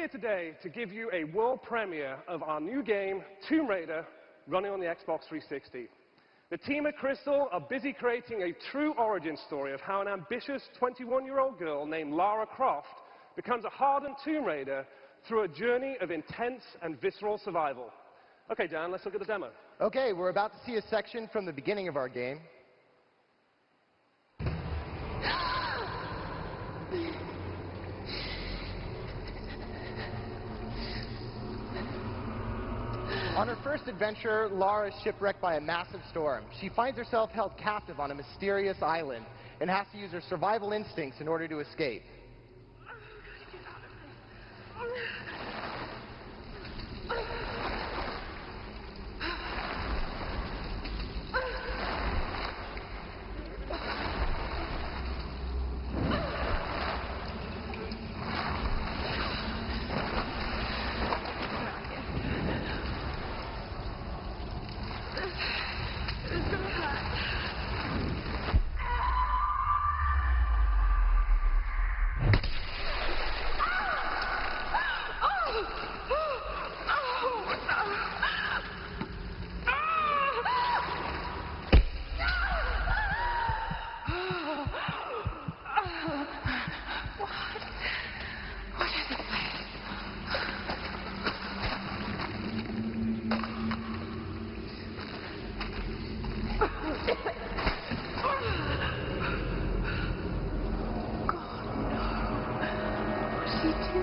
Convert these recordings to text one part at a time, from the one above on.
here today to give you a world premiere of our new game, Tomb Raider, running on the Xbox 360. The team at Crystal are busy creating a true origin story of how an ambitious 21-year-old girl named Lara Croft becomes a hardened Tomb Raider through a journey of intense and visceral survival. Okay, Dan, let's look at the demo. Okay, we're about to see a section from the beginning of our game. On her first adventure, Lara is shipwrecked by a massive storm. She finds herself held captive on a mysterious island and has to use her survival instincts in order to escape.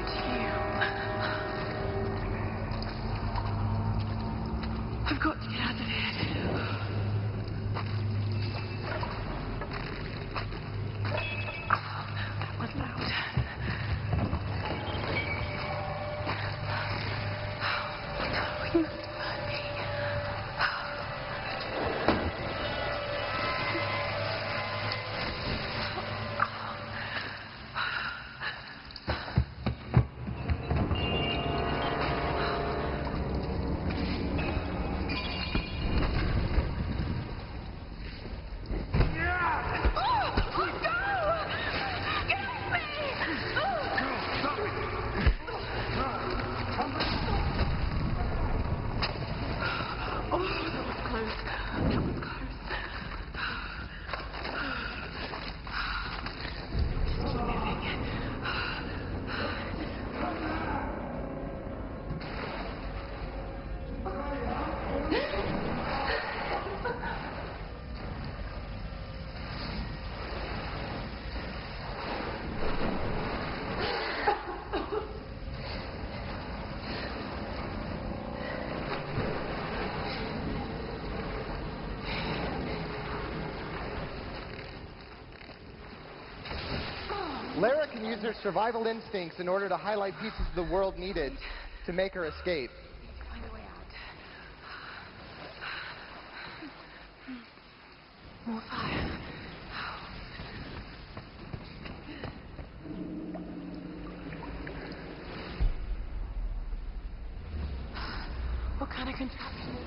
I've Lara can use her survival instincts in order to highlight pieces of the world needed to make her escape. Find a way out. More fire. What kind of contraption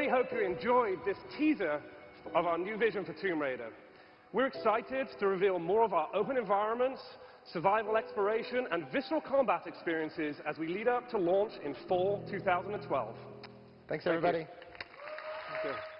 really hope you enjoyed this teaser of our new vision for Tomb Raider. We're excited to reveal more of our open environments, survival exploration, and visceral combat experiences as we lead up to launch in fall 2012. Thanks, everybody. Thank you.